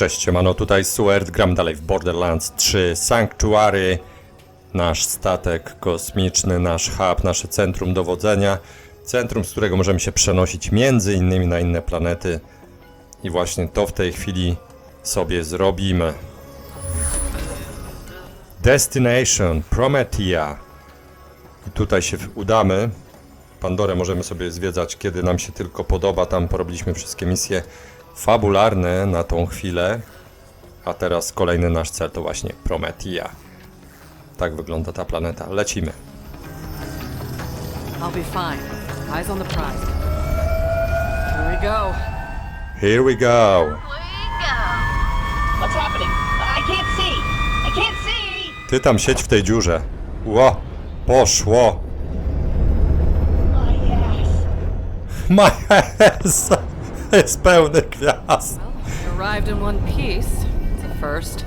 Cześć, mano, tutaj Suert, gram dalej w Borderlands 3 Sanctuary, nasz statek kosmiczny, nasz hub, nasze centrum dowodzenia, centrum, z którego możemy się przenosić między innymi na inne planety i właśnie to w tej chwili sobie zrobimy. Destination Promethea i tutaj się udamy. Pandorę możemy sobie zwiedzać, kiedy nam się tylko podoba. Tam porobiliśmy wszystkie misje fabularne na tą chwilę. A teraz kolejny nasz cel to właśnie Promethea. Tak wygląda ta planeta. Lecimy. I'll be fine. Eyes on the prize. Here we go. Here we go. we go. What's happening? I can't see. I can't see. Ty tam siedź w tej dziurze. Ło, poszło. My ass. My ass jest pełny gwiazd. We arrived in one piece. It's a first.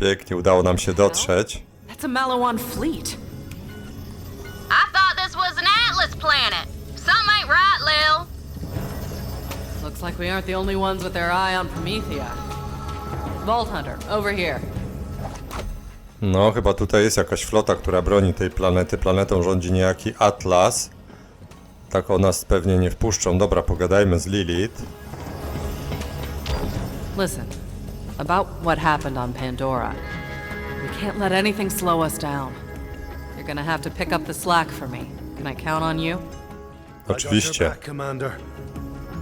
Pięknie, udało nam się dotrzeć. That's a Malawan fleet. I thought this was an Atlas planet. Something ain't right, Lil. Looks like we aren't the only ones with their eye on Promethea. Vault Hunter, over here. No, chyba tutaj jest jakaś flota, która broni tej planety. Planetą rządzi niejaki Atlas. Tak o nas pewnie nie wpuszczą. Dobra, pogadajmy z Lilith. Listen, about what happened on Pandora. We can't let anything slow us down. You're gonna have to pick up the slack for me. Can I count on you? Oczywiście.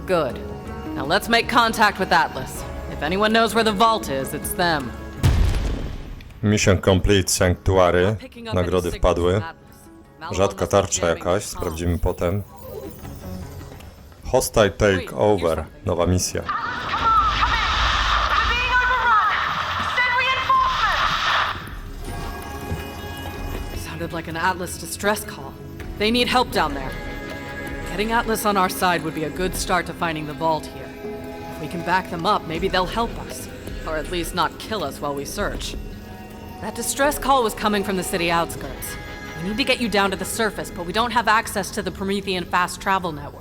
Good. Now let's make contact with Atlas. If anyone knows where the vault is, it's them. Mission Complete Sanctuary. Nagrody wpadły. Rzadka tarcza jakaś, sprawdzimy potem. Hostile Takeover. Nowa misja. I'm being overrun. Send reinforcements. Sounded like an Atlas distress call. They need help down there. Getting Atlas on our side would be a good start to finding the vault here. If we can back them up, maybe they'll help us. Or at least not kill us while we search. That distress call was coming from the city outskirts. We need to get you down to the surface, but we don't have access to the Promethean fast travel network.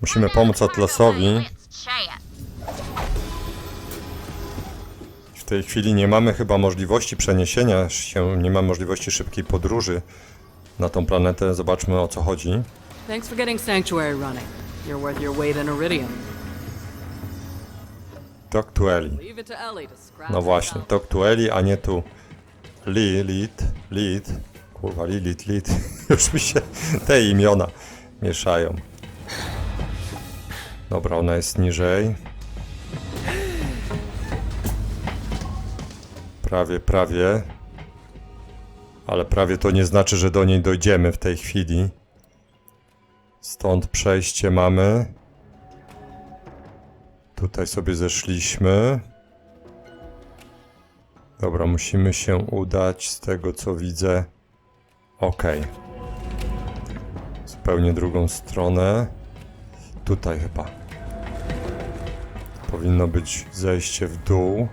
Musimy pomóc Atlasowi. W tej chwili nie mamy chyba możliwości przeniesienia się, nie mamy możliwości szybkiej podróży na tą planetę. Zobaczmy o co chodzi. Thanks for getting Sanctuary running. You're worth your weight in iridium. Talk to Ellie. No właśnie, talk to Ellie, a nie tu Lilith, Lilith, kurwa Lilith, Lilith, już mi się te imiona mieszają. Dobra, ona jest niżej. Prawie, prawie. Ale prawie to nie znaczy, że do niej dojdziemy w tej chwili. Stąd przejście mamy. Tutaj sobie zeszliśmy. Dobra, musimy się udać z tego co widzę. Okej. Zupełnie drugą stronę. Tutaj chyba. Powinno być zejście w dół.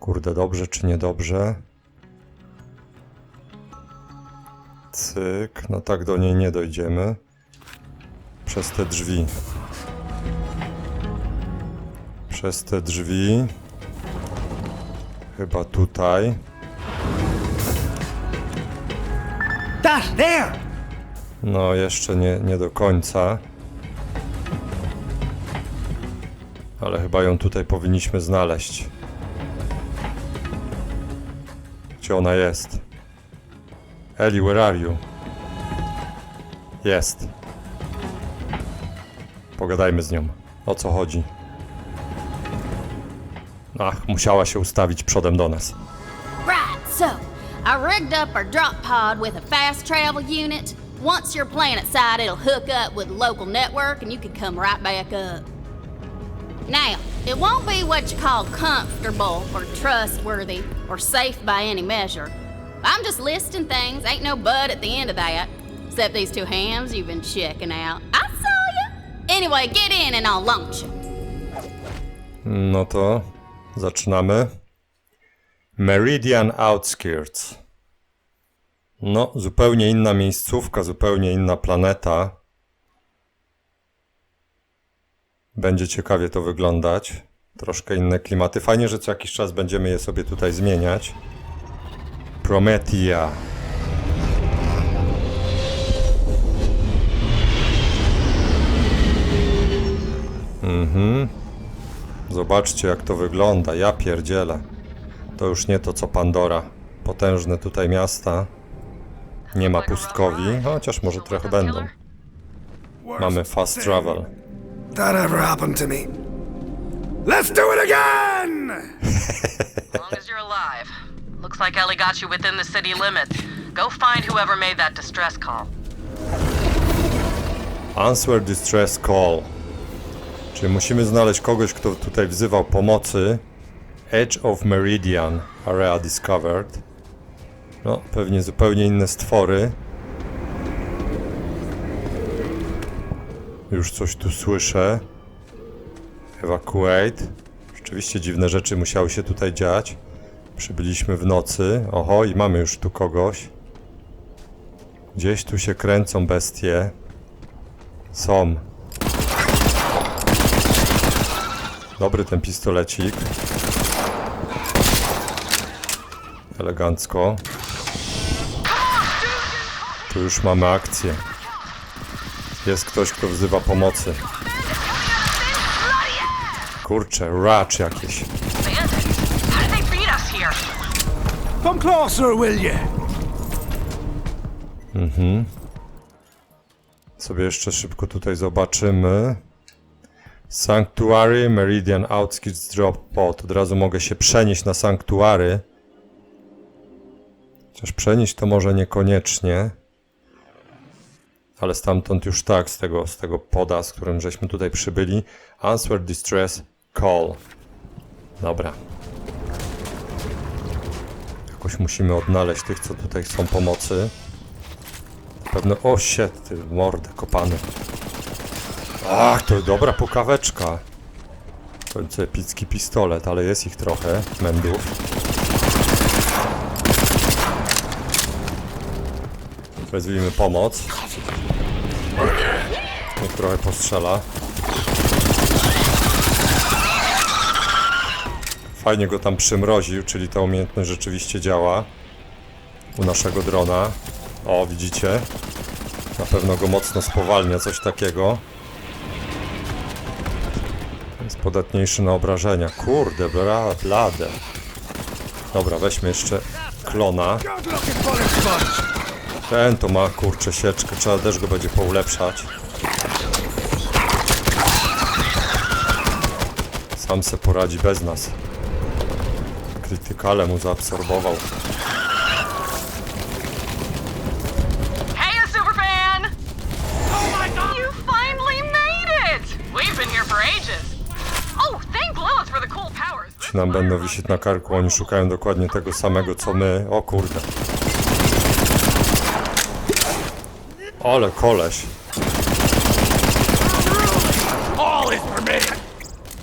Kurde, dobrze czy niedobrze? Cyk, no tak do niej nie dojdziemy. Przez te drzwi. Przez te drzwi. Chyba tutaj. No, jeszcze nie, nie do końca. Ale chyba ją tutaj powinniśmy znaleźć. Gdzie ona jest? Ellie, where are you? Jest. Pogadajmy z nią. O co chodzi? Ach, musiała się ustawić przodem do nas. Rigged up our drop pod with a fast travel unit. Once you're planet side, it'll hook up with local network and you can come right back up. Now, it won't be what you call comfortable or trustworthy or safe by any measure. I'm just listing things, ain't no bud at the end of that. Except these two hams you've been checking out. I saw you. Anyway, get in and I'll launch you. No to zaczynamy. Meridian Outskirts. No, zupełnie inna miejscówka, zupełnie inna planeta. Będzie ciekawie to wyglądać. Troszkę inne klimaty. Fajnie, że co jakiś czas będziemy je sobie tutaj zmieniać. Prometia. Mhm. Zobaczcie jak to wygląda. Ja pierdzielę. To już nie to co Pandora. Potężne tutaj miasta. Nie ma pustkowi, chociaż może trochę będą. Mamy fast travel. that ever happened to me. Let's do it again! As long as you're alive. Looks like Ellie got you within the city limits. Go find whoever made that distress call. Answer distress call. Czyli musimy znaleźć kogoś, kto tutaj wzywał pomocy. Edge of Meridian. Area discovered. No, pewnie zupełnie inne stwory. Już coś tu słyszę. Evacuate. Rzeczywiście dziwne rzeczy musiały się tutaj dziać. Przybyliśmy w nocy. Oho, i mamy już tu kogoś. Gdzieś tu się kręcą bestie. Są. Dobry ten pistolecik. Elegancko. Tu już mamy akcję. Jest ktoś, kto wzywa pomocy. Kurczę, racz jakieś. Here? Come closer, will you? Sobie jeszcze szybko tutaj zobaczymy. Sanctuary, Meridian Outskirts Drop Pod. Od razu mogę się przenieść na Sanctuary. Chociaż przenieść to może niekoniecznie. Ale stamtąd już tak, z tego, z tego poda, z którym żeśmy tutaj przybyli. Answer Distress Call. Dobra. Jakoś musimy odnaleźć tych, co tutaj chcą pomocy. Pewno. O shit, ty mordę kopany. Ach, to dobra pokaweczka. W końcu epicki pistolet, ale jest ich trochę, mędów. Wezwijmy pomoc. Niech trochę postrzela. Fajnie go tam przymroził, czyli ta umiejętność rzeczywiście działa. U naszego drona. O, widzicie? Na pewno go mocno spowalnia, coś takiego. Jest podatniejszy na obrażenia. Kurde, bla, blade. Dobra, weźmy jeszcze klona. Ten to ma, kurczę, sieczkę. Trzeba też go będzie poulepszać. Sam se poradzi bez nas. Krytykale mu zaabsorbował. Oh. Oh, nam będą wisieć na karku, oni szukają dokładnie tego samego co my. O kurde. Ale koleś.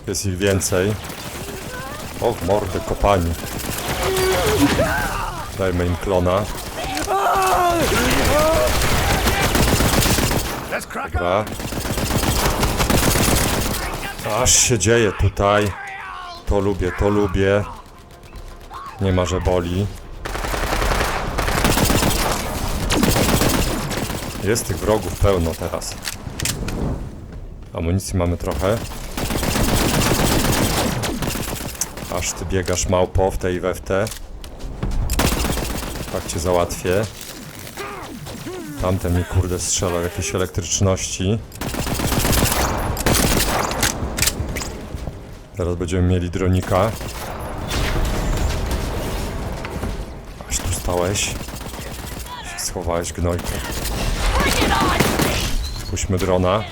Jest ich więcej. O, w mordę kopani. Dajmy im klona. Dobra. Aż się dzieje tutaj. To lubię, to lubię. Nie ma, że boli. Jest tych wrogów pełno teraz. Amunicji mamy trochę. Aż ty biegasz małpo w tej i we w te. Tak cię załatwię. Tamten mi kurde strzelał jakieś elektryczności. Teraz będziemy mieli dronika. Aż tu stałeś. Schowałeś gnojko. Spuśćmy drona.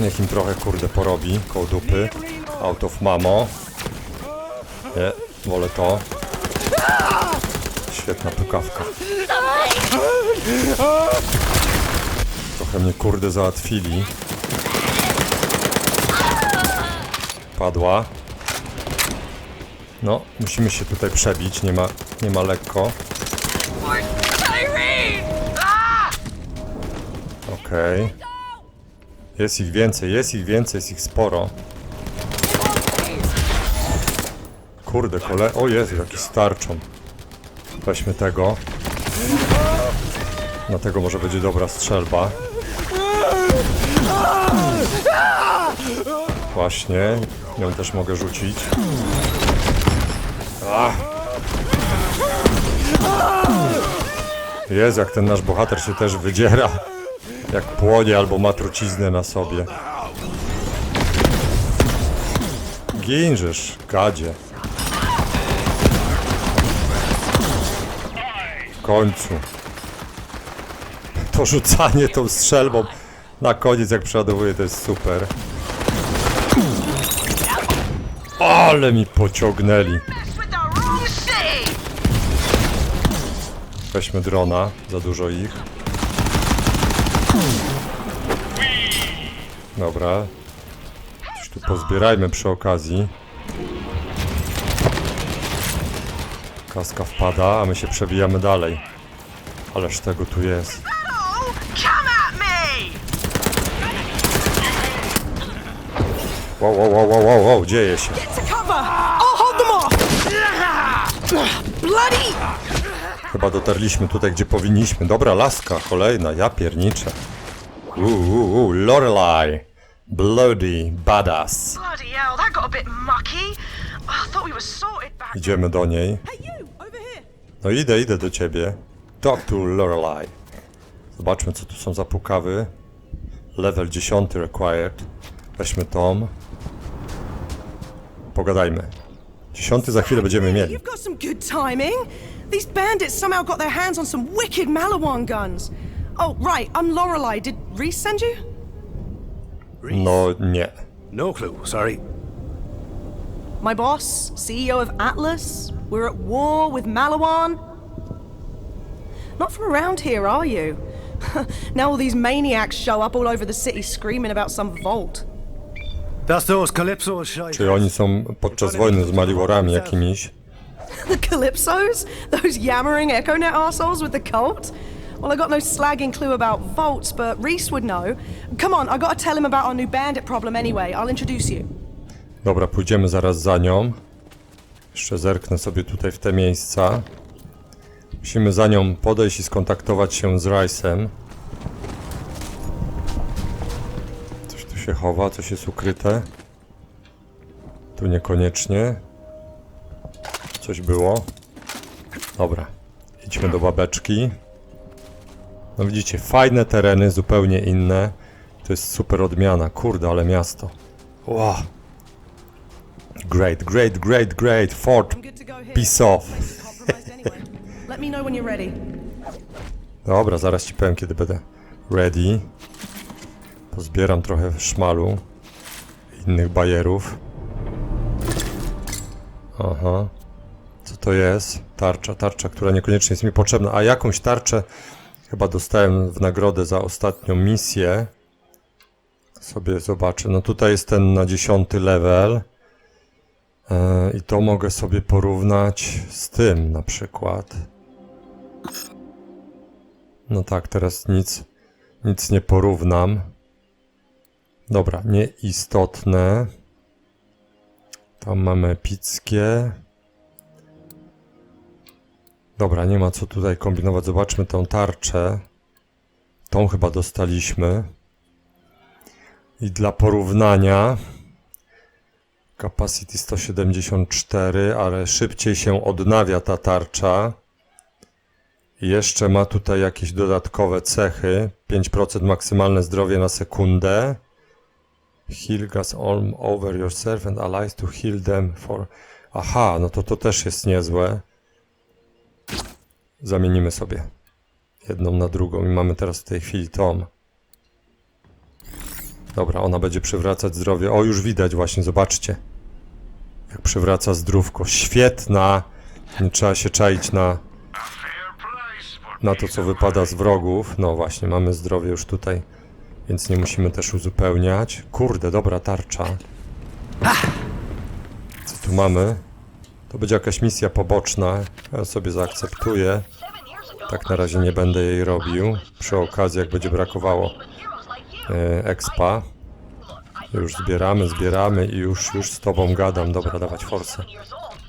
Niech im trochę kurde porobi koło dupy. Out of mamo. Nie, wolę to. Świetna pukawka. Trochę mnie kurde załatwili. Padła. No, musimy się tutaj przebić, nie ma, nie ma lekko. Okej. Jest ich więcej, jest ich więcej, jest ich sporo. Kurde, kole... O Jezu, jaki starczą. Weźmy tego. Na tego może będzie dobra strzelba. Właśnie, ją też mogę rzucić. Ach. Jezu, jak ten nasz bohater się też wydziera. Jak płonie albo ma truciznę na sobie. Ginżysz, gadzie. W końcu. To rzucanie tą strzelbą na koniec jak przeładowuje to jest super. Ale mi pociągnęli. Weźmy drona, za dużo ich. Dobra. Coś tu pozbierajmy przy okazji. Kaska wpada, a my się przebijamy dalej. Ależ tego tu jest. Wow, wow, wow, wow, wow, wow, dzieje się. Cover! I'll hold them off! Bloody! Chyba dotarliśmy tutaj, gdzie powinniśmy. Dobra, laska, kolejna, ja pierniczę. Uuu, uu, Lorelai. Bloody badass. Bloody hell, that got a bit mucky. I thought we were sorted back. Idziemy do niej. No idę, idę do ciebie. Talk to Lorelai. Zobaczmy, co tu są za pukawy. Level 10 required. Weźmy tom. Pogadajmy. 10 za chwilę będziemy mieli. You've got some good timing. These bandits somehow got their hands on some wicked Malawan guns. Oh, right, I'm Lorelei. Did Reese send you? No nie. No clue, sorry. My boss, CEO of Atlas. We're at war with Malawan. Not from around here, are you? now all these maniacs show up all over the city screaming about some vault. Czy oni są podczas wojny z Maliworami jakimiś? The Calypsos? Those yammering EchoNet assholes with the cult? Well, I got no slagging clue about vaults, but Reese would know. Come on, I gotta tell him about our new bandit problem anyway. I'll introduce you. Dobra, pójdziemy zaraz za nią. Jeszcze zerknę sobie tutaj w te miejsca. Musimy za nią podejść i skontaktować się z Rice'em. Się chowa, coś jest ukryte. Tu niekoniecznie. Coś było. Dobra, idźmy do babeczki. No widzicie, fajne tereny, zupełnie inne. To jest super odmiana. Kurde, ale miasto. Wow. Great, great, great, great. Fort, peace off. Dobra, zaraz ci powiem, kiedy będę ready. Pozbieram trochę szmalu. Innych bajerów. Aha. Co to jest? Tarcza, tarcza, która niekoniecznie jest mi potrzebna. A jakąś tarczę chyba dostałem w nagrodę za ostatnią misję. Sobie zobaczę. No tutaj jest ten na dziesiąty level. E, I to mogę sobie porównać z tym na przykład. No tak, teraz nic, nic nie porównam. Dobra, nieistotne. Tam mamy epickie. Dobra, nie ma co tutaj kombinować. Zobaczmy tą tarczę. Tą chyba dostaliśmy. I dla porównania Capacity 174, ale szybciej się odnawia ta tarcza. Jeszcze ma tutaj jakieś dodatkowe cechy. 5% maksymalne zdrowie na sekundę. Heal gas all over yourself and allies to heal them for... Aha, no to to też jest niezłe. Zamienimy sobie jedną na drugą i mamy teraz w tej chwili Tom. Dobra, ona będzie przywracać zdrowie. O, już widać właśnie, zobaczcie. Jak przywraca zdrówko. Świetna! Nie trzeba się czaić na na to, co wypada z wrogów. No właśnie, mamy zdrowie już tutaj, więc nie musimy też uzupełniać. Kurde, dobra tarcza. Co tu mamy? To będzie jakaś misja poboczna. Ja sobie zaakceptuję. Tak na razie nie będę jej robił. Przy okazji, jak będzie brakowało e, expa. Już zbieramy, zbieramy i już, już z tobą gadam. Dobra, dawać forsę.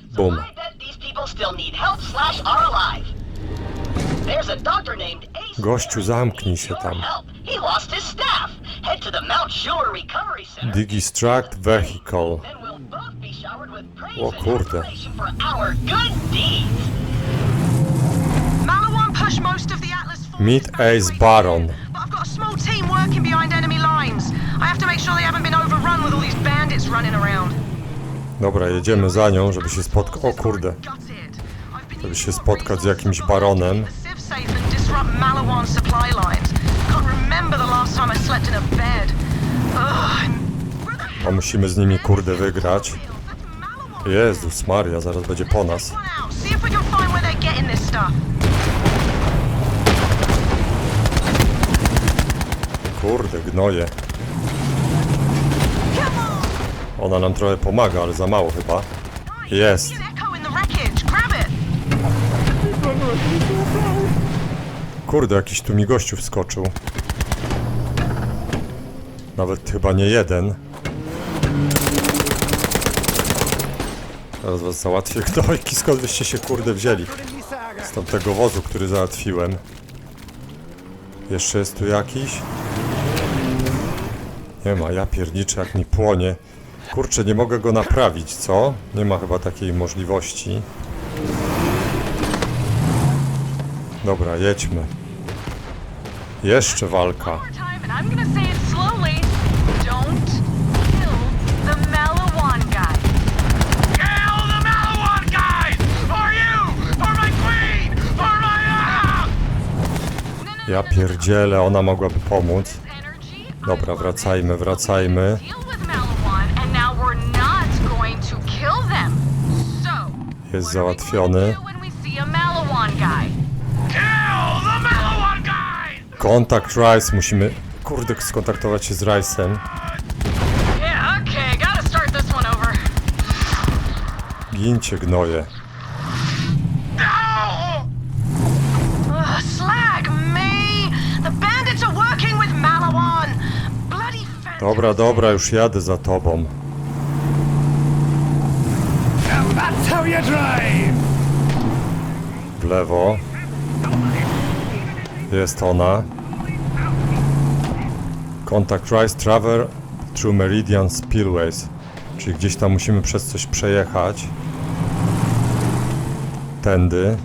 Bum. Gościu, zamknij się tam. Digistruct vehicle. O kurde. Meet Ace Baron. Dobra, jedziemy za nią, żeby się spotkać. O kurde, żeby się spotkać z jakimś baronem. A musimy z nimi kurde wygrać. Jezus Maria, zaraz będzie po nas. Kurde, gnoje. Ona nam trochę pomaga, ale za mało chyba. Jest. Kurde, jakiś tu mi gościu wskoczył. Nawet chyba nie jeden. Teraz was załatwię. Gnojki, skąd wyście się kurde wzięli? Z tamtego wozu, który załatwiłem. Jeszcze jest tu jakiś? Nie ma, ja pierniczę jak mi płonie. Kurczę, nie mogę go naprawić, co? Nie ma chyba takiej możliwości. Dobra, jedźmy. Jeszcze walka. Ja pierdzielę, ona mogłaby pomóc. Dobra, wracajmy, wracajmy. Jest załatwiony. Kontakt Rice, musimy, kurde, skontaktować się z Rice'em. Gincie gnoje. No! Ugh, slag me! The bandits are working with Malawan! Bloody fantastic. Dobra, dobra, już jadę za tobą. W lewo. Jest ona. Kontakt Rice Travel through Meridian Spillways. Czyli gdzieś tam musimy przez coś przejechać. Tędy.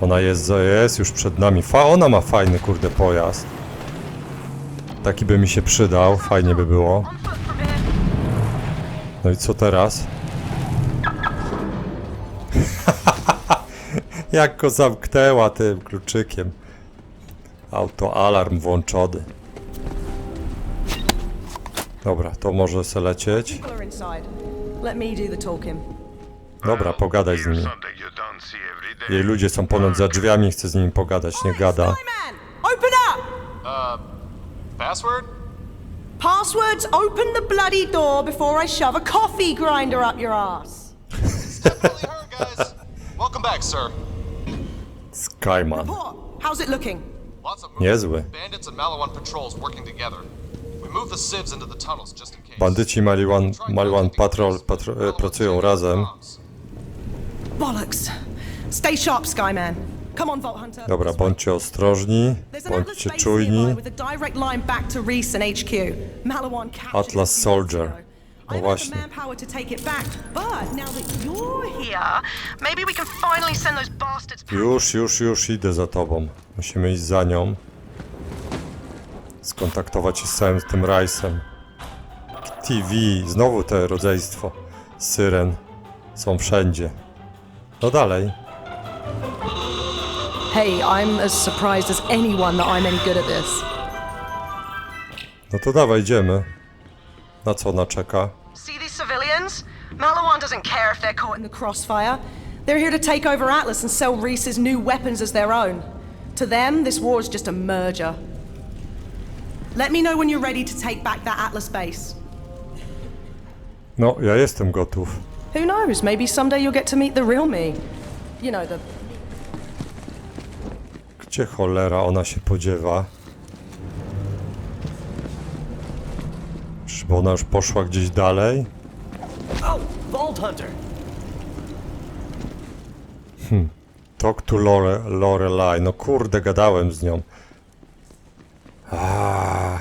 Ona jest, jest już przed nami. Fa, ona ma fajny kurde pojazd. Taki by mi się przydał, fajnie by było. No i co teraz? Jak go zamknęła tym kluczykiem. Autoalarm włączony. Dobra, to może se lecieć. Dobra, pogadaj z nimi. Jej ludzie są ponoć za drzwiami, chcę z nimi pogadać, nie gada. Skyman! Open up! Password? Passwords, open the bloody door before I shove a coffee grinder up your ass. Definitely her, guys. Welcome back, sir. Skyman. What? How's it looking? Lots of Niezły. bandits and Malawan patrols working together. We move the civs into the tunnels just in case. Bandyci Maliwan, Maliwan Patrol patro, e, eh, pracują razem. Bollocks. Stay sharp, Skyman. Dobra, bądźcie ostrożni, bądźcie czujni. Atlas Soldier. No właśnie. Już, już, już idę za tobą. Musimy iść za nią. Skontaktować się z całym tym Rice'em. TV, znowu te rodzeństwo. Syren. Są wszędzie. No dalej. Hey, I'm as surprised as anyone that I'm any good at this. No to dawaj, idziemy. Na co ona czeka? See these civilians? Malawan doesn't care if they're caught in In the crossfire, they're here to take over Atlas and sell Reese's new weapons as their own. To them, this war is just a merger. Let me know when you're ready to take back that Atlas base. No, ja jestem gotów. Who knows? Maybe someday you'll get to meet the real me. You know, the Gdzie cholera ona się podziewa? Bo ona już poszła gdzieś dalej. Hunter. Talk to Lore, Lorelai. No kurde, gadałem z nią. A.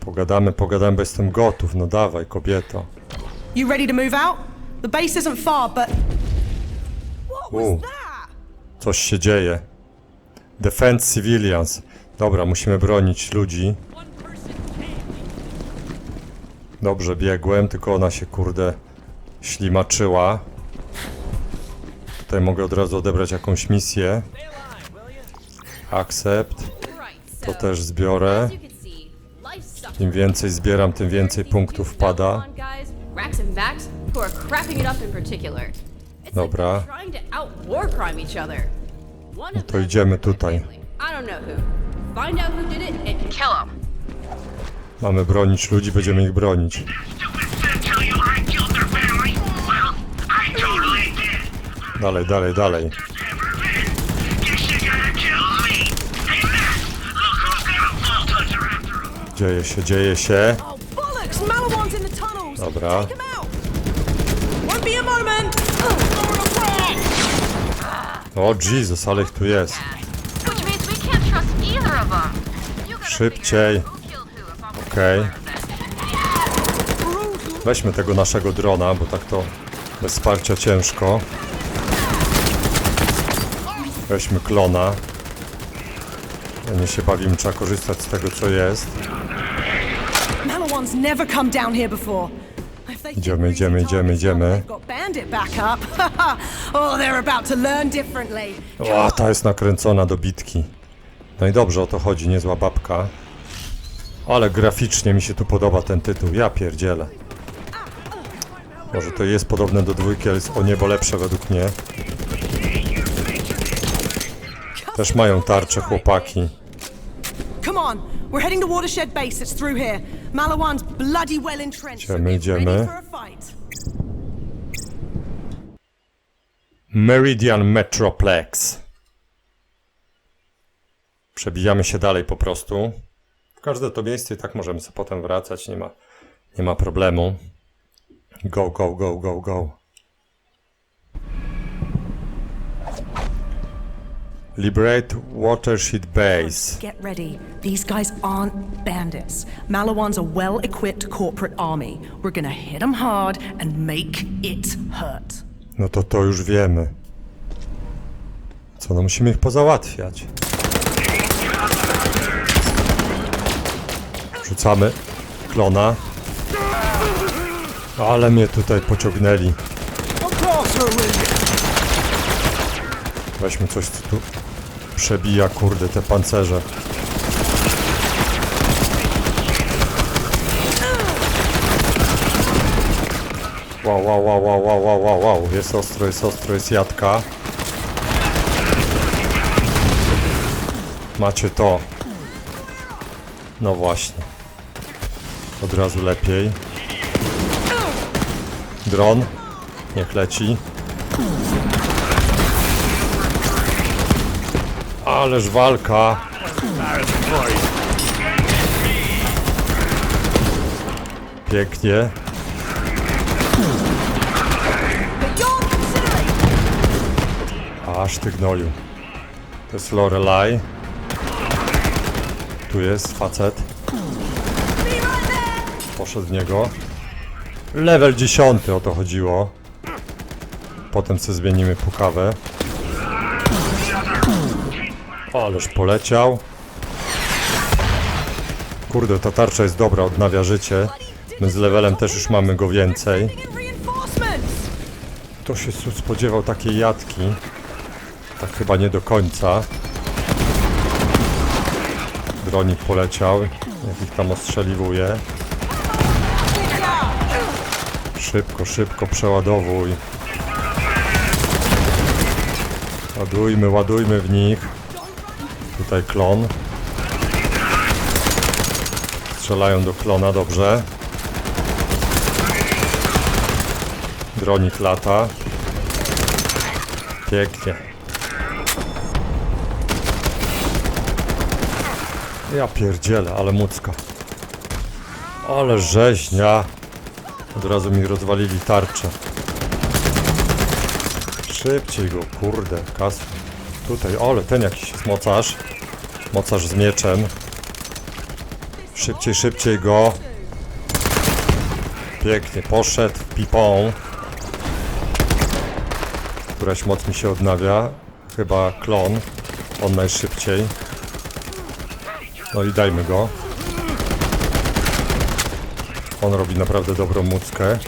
Pogadamy, pogadamy, bo jestem gotów. No dawaj, kobieto. You ready to move out? The base isn't far, but. What was that? Coś się dzieje. Defend civilians. Dobra, musimy bronić ludzi. Dobrze biegłem, tylko ona się kurde ślimaczyła. Tutaj mogę od razu odebrać jakąś misję. Accept. To też zbiorę. Im więcej zbieram, tym więcej punktów pada. Dobra. trying to idziemy tutaj. Mamy bronić ludzi, będziemy ich bronić. Stupid said tell you I killed their family. O Jezus, ale ich tu jest. Szybciej. Okej. Weźmy tego naszego drona, bo tak to bez wsparcia ciężko. Weźmy klona. Nie się bawimy, trzeba korzystać z tego co jest. Malawan's never come down here. Idziemy, idziemy, idziemy, idziemy. oh. O, ta jest nakręcona do bitki. No i dobrze, o to chodzi, niezła babka. Ale graficznie mi się tu podoba ten tytuł, ja pierdzielę. Może to jest podobne do dwójki, ale jest o niebo lepsze według mnie. Też mają tarcze chłopaki. Come on, we're heading to Watershed Base. It's through here. Malawan's bloody well entrenched. so get ready for a fight. Meridian Metroplex. Przebijamy się dalej po prostu. W każde to miejsce i tak możemy sobie potem wracać, nie ma, nie ma problemu. Go, go, go, go, go. Liberate Watershed Base. Get ready. These guys aren't bandits. Malawan's a well equipped corporate army. We're gonna hit them hard and make it hurt. No to to już wiemy. Co, no musimy ich pozałatwiać. Rzucamy klona. Ale mnie tutaj pociągnęli. Weźmy coś, co tu przebija, kurde, te pancerze. Wow, wow, wow, wow, wow, wow, wow. Jest ostro, jest ostro, jest jadka. Macie to. No właśnie. Od razu lepiej. Dron. Niech leci. Ależ walka. Pięknie. Aż ty gnoju. To jest Lorelai. Tu jest facet. Poszedł w niego. Level 10 o to chodziło. Potem sobie zmienimy pukawę. Ależ poleciał. Kurde, ta tarcza jest dobra, odnawia życie. My z levelem też już mamy go więcej. Kto się spodziewał takiej jatki? Tak chyba nie do końca. Dronik poleciał. Jak ich tam ostrzeliwuje. Szybko, szybko przeładowuj. Ładujmy, ładujmy w nich. Tutaj klon. Strzelają do klona, dobrze. Dronik lata. Pięknie. Ja pierdzielę, ale mucka. Ale rzeźnia. Od razu mi rozwalili tarczę. Szybciej go, kurde, kas. Tutaj, ole, ten jakiś jest mocarz. Mocarz z mieczem. Szybciej, szybciej go. Pięknie, poszedł pipą. Któraś moc mi się odnawia. Chyba klon. On najszybciej. No i dajmy go. On robi naprawdę dobrą muckę.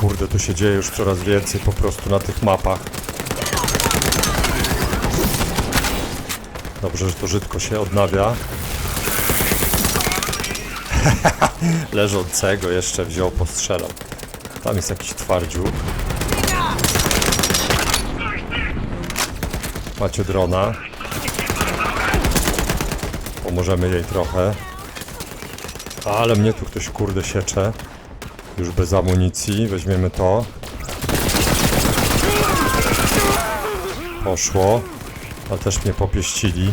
Kurde, tu się dzieje już coraz więcej po prostu na tych mapach. Dobrze, że to żydko się odnawia. Leżącego jeszcze wziął, postrzelał. Tam jest jakiś twardziuk. Macie drona. Pomożemy jej trochę. Ale mnie tu ktoś kurde siecze. Już bez amunicji. Weźmiemy to. Poszło. Ale też mnie popieścili.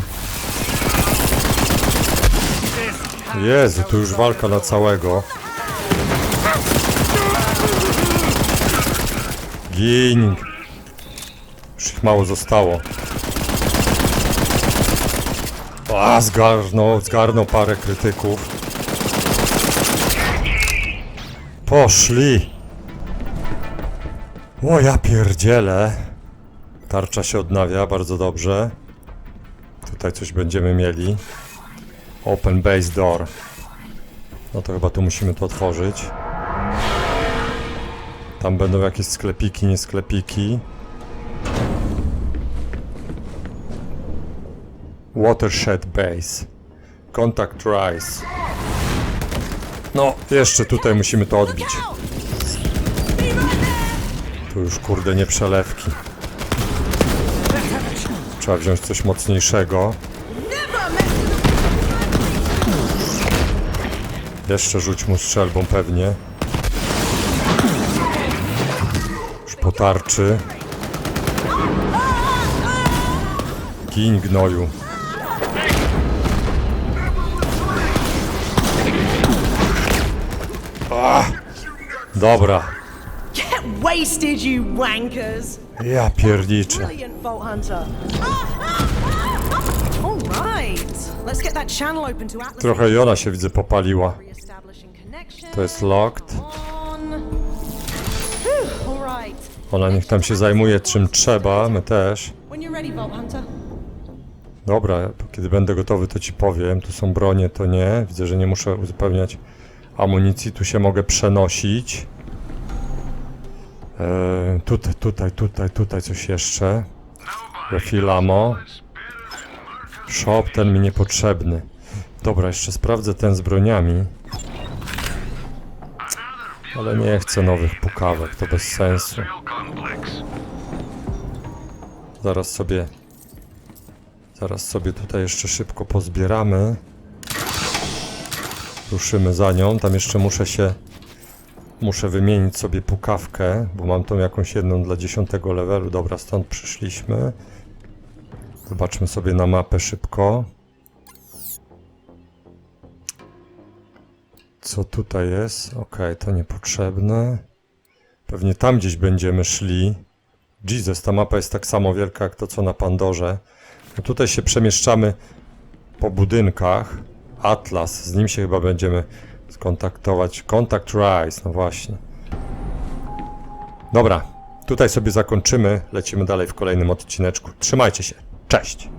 Jezu, tu już walka na całego. Gin. Już ich mało zostało. A, zgarnął, zgarnął parę krytyków. Poszli. O, ja pierdzielę. Tarcza się odnawia, bardzo dobrze. Tutaj coś będziemy mieli. Open base door. No to chyba tu musimy to otworzyć. Tam będą jakieś sklepiki, nie sklepiki. Watershed Base. Contact Rise. No, jeszcze tutaj musimy to odbić. Tu już kurde nie przelewki. Trzeba wziąć coś mocniejszego. Jeszcze rzuć mu strzelbą pewnie. Już po tarczy. Gin gnoju. Dobra. Get wasted, you wankers! Ja pierniczę. Brilliant, Vault Hunter. All right, let's get that channel open to Atlas. Trochę Jona się widzę popaliła. Reestablishing connection. To jest locked. On. Whew, All right. Ona niech tam się zajmuje czym trzeba, my też. When you're ready, Vault Hunter. Dobra, kiedy będę gotowy to ci powiem. Tu są bronie, to nie. Widzę, że nie muszę uzupełniać amunicji. Tu się mogę przenosić. Eee, tutaj, tutaj, tutaj, tutaj coś jeszcze. Refill ammo. Shop ten mi niepotrzebny. Dobra, jeszcze sprawdzę ten z broniami. Ale nie chcę nowych pukawek, to bez sensu. Zaraz sobie Zaraz sobie tutaj jeszcze szybko pozbieramy. Ruszymy za nią. Tam jeszcze muszę się... Muszę wymienić sobie pukawkę, bo mam tą jakąś jedną dla 10 levelu. Dobra, stąd przyszliśmy. Zobaczmy sobie na mapę szybko. Co tutaj jest? Ok, to niepotrzebne. Pewnie tam gdzieś będziemy szli. Jesus, ta mapa jest tak samo wielka jak to co na Pandorze. No tutaj się przemieszczamy po budynkach. Atlas, z nim się chyba będziemy skontaktować. Contact Rise, no właśnie. Dobra, tutaj sobie zakończymy. Lecimy dalej w kolejnym odcineczku. Trzymajcie się. Cześć!